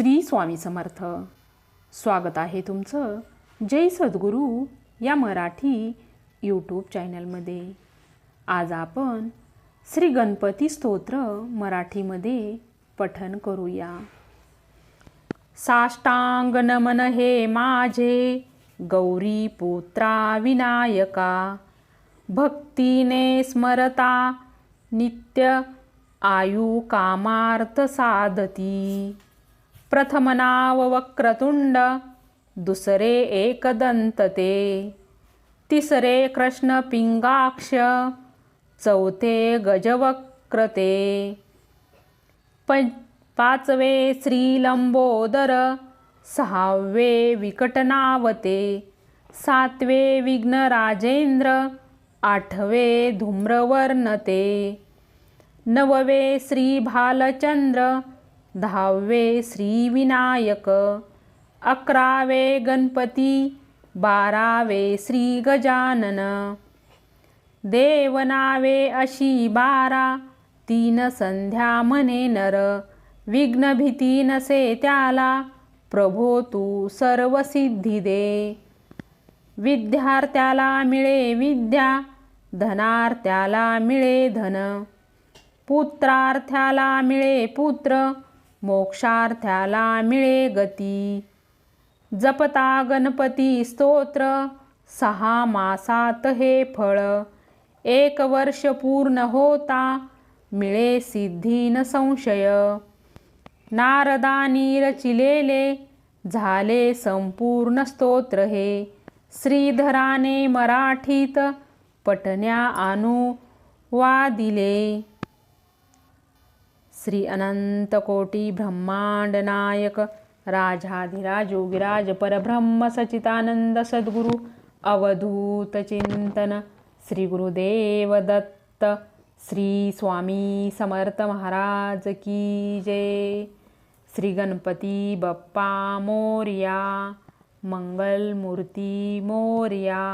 श्री स्वामी समर्थ. स्वागत आहे तुमचं जय सद्गुरू या मराठी यूट्यूब चॅनलमध्ये आज आपण श्री गणपती स्तोत्र मराठीमध्ये पठन करूया. साष्टांग नमन हे माझे गौरी पुत्रा विनायका. भक्तीने स्मरता नित्य आयु कामार्थ साधती. प्रथम नाव वक्रतुंड दुसरे एकदंत ते तिसरे कृष्ण पिंगाक्ष चौथे गजवक्रते। प पाचवे श्रीलंबोदर सहावे विकटनावते सातवे विघ्नराजेंद्र आठवे धूम्रवर्णते। नववे श्री भालचंद्र दहावे श्रीविनायक अकरावे गणपती बारावे श्री गजानन देवनावे अशी बारा तीन संध्या म्हणे नर विघ्नभीती नसे त्याला प्रभो तू सर्व सिद्धी दे विद्यार्थ्याला मिळे विद्या धनार्थ्याला मिळे धन पुत्रार्थ्याला मिळे पुत्र मोक्षार्थ्याला मिळे गती. जपता गणपती स्तोत्र सहा मासात हे फळ. एक वर्ष पूर्ण होता मिळे सिद्धी न संशय. नारदानी रचिलेले झाले संपूर्ण स्तोत्र हे. श्रीधराने मराठीत पटण्या आणू वादिले. श्री अनंत कोटी ब्रह्मांड नायक राजाधिराज योगिराज परब्रह्म सचितानंद सद्गुरु अवधूत चिंतन श्री गुरुदेव दत्त श्री स्वामी समर्थ महाराज की जय। श्री गणपती बाप्पा मोर्या मंगलमूर्ती मोर्या।